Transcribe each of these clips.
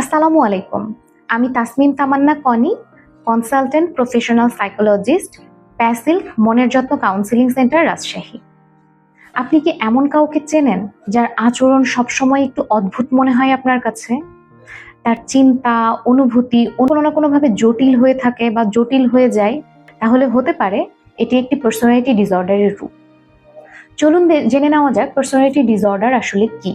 আসসালামু আলাইকুম। আমি Tasmim Tamanna Koni, consultant professional psychologist, প্যাসিল মনের যত্ন কাউন্সিলিং সেন্টার রাজশাহী। আপনি কি এমন কাউকে চেনেন যার আচরণ সবসময় একটু অদ্ভুত মনে হয় আপনার কাছে? তার চিন্তা, অনুভূতি কোনো না কোনোভাবে জটিল হয়ে থাকে বা জটিল হয়ে যায়, তাহলে হতে পারে এটি একটি পার্সোনালিটি ডিসঅর্ডারের রূপ। চলুন জেনে নেওয়া যাক পার্সোনালিটি ডিসঅর্ডার আসলে কি।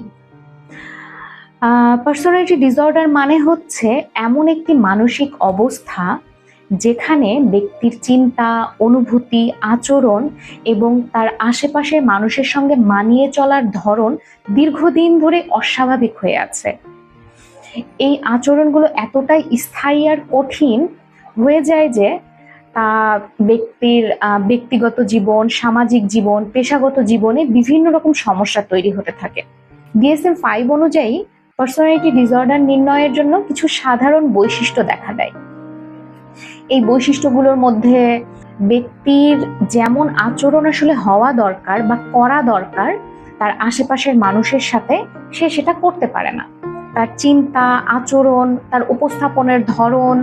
পার্সোনালিটি ডিসঅর্ডার মানে হচ্ছে এমন একটি মানসিক অবস্থা যেখানে ব্যক্তির চিন্তা, অনুভূতি, আচরণ এবং তার আশেপাশের মানুষের সঙ্গে মানিয়ে চলার ধরন দীর্ঘদিন ধরে অস্বাভাবিক হয়ে আছে। এই আচরণগুলো এতটাই স্থায়ী আর কঠিন হয়ে যায় যে তা ব্যক্তির ব্যক্তিগত জীবন, সামাজিক জীবন, পেশাগত জীবনে বিভিন্ন রকম সমস্যা তৈরি হতে থাকে। ডিএসএম ফাইভ অনুযায়ী পার্সোনালিটি ডিসঅর্ডার নির্ণয়ের জন্য কিছু সাধারণ বৈশিষ্ট্য দেখা দেয়। এই বৈশিষ্ট্যগুলোর মধ্যে ব্যক্তির যেমন আচরণ আসলে হওয়া দরকার বা করা দরকার, তার আশেপাশের মানুষের সাথে সে সেটা করতে পারে না। তার চিন্তা, আচরণ, তার উপস্থাপনের ধরন,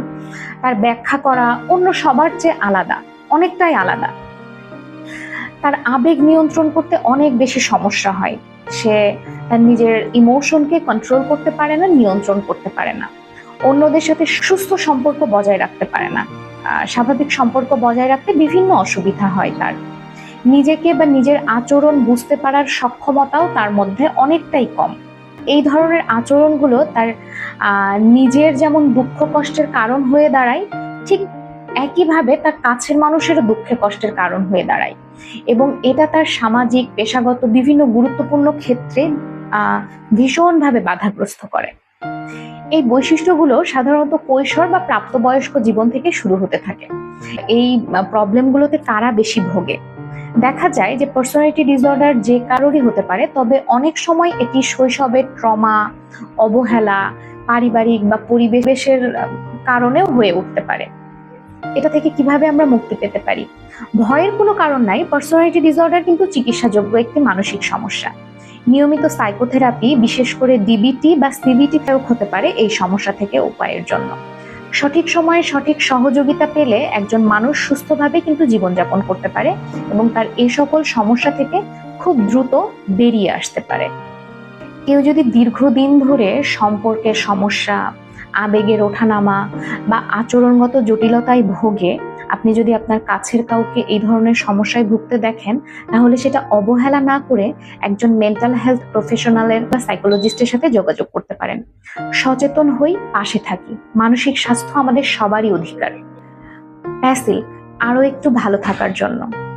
তার ব্যাখ্যা করা অন্য সবার চেয়ে আলাদা, অনেকটাই আলাদা। তার আবেগ নিয়ন্ত্রণ করতে অনেক বেশি সমস্যা হয়। সে তার নিজের ইমোশনকে কন্ট্রোল করতে পারে না, নিয়ন্ত্রণ করতে পারে না। অন্যদের সাথে সুস্থ সম্পর্ক বজায় রাখতে পারে না। স্বাভাবিক সম্পর্ক বজায় রাখতে বিভিন্ন অসুবিধা হয় তার। নিজেকে বা নিজের আচরণ বুঝতে পারার সক্ষমতাও তার মধ্যে অনেকটাই কম। এই ধরনের আচরণগুলো তার নিজের যেমন দুঃখ কষ্টের কারণ হয়ে দাঁড়ায়, ঠিক একইভাবে তার কাছের মানুষেরও দুঃখে কষ্টের কারণ হয়ে দাঁড়ায়। এবং এটা তার সামাজিক, পেশাগত বিভিন্ন গুরুত্বপূর্ণ ক্ষেত্রে ভীষণভাবে বাধাগ্রস্ত করে। এই বৈশিষ্ট্যগুলো সাধারণত কৈশোর বা প্রাপ্তবয়স্ক জীবন থেকে শুরু হতে থাকে। এই প্রবলেমগুলোতে কারা বেশি ভোগে। দেখা যায় যে পার্সোনালিটি ডিসঅর্ডার যে কারোরই হতে পারে, তবে অনেক সময় এটি শৈশবের ট্রমা, অবহেলা, পারিবারিক বা পরিবেশের কারণেও হয়ে উঠতে পারে। এটা থেকে কীভাবে আমরা মুক্তি পেতে পারি? ভয়ের কোনো কারণ নাই পার্সোনালিটি ডিসঅর্ডার কিন্তু চিকিৎসাযোগ্য একটি মানসিক সমস্যা। নিয়মিত সাইকোথেরাপি বিশেষ করে ডিবিটি বা সিবিটি প্রয়োগ হতে পারে এই সমস্যা থেকে উপায়ের জন্য। সঠিক সময়ে সঠিক সহযোগিতা পেলে একজন মানুষ সুস্থভাবে কিন্তু জীবনযাপন করতে পারে এবং তার এই সকল সমস্যা থেকে খুব দ্রুত বেরিয়ে আসতে পারে। কেউ যদি দীর্ঘদিন ধরে সম্পর্কের সমস্যা আবেগের ওঠানামা বা আচরণগত জটিলতায় ভোগে আপনি যদি আপনার কাছের কাউকে এই ধরনের সমস্যায় ভুগতে দেখেন, তাহলে সেটা অবহেলা না করে একজন মেন্টাল হেলথ প্রফেশনালের বা সাইকোলজিস্টের সাথে যোগাযোগ করতে পারেন। সচেতন হই, পাশে থাকি। মানসিক স্বাস্থ্য আমাদের সবারই অধিকার। প্যাসিল আরও একটু ভালো থাকার জন্য।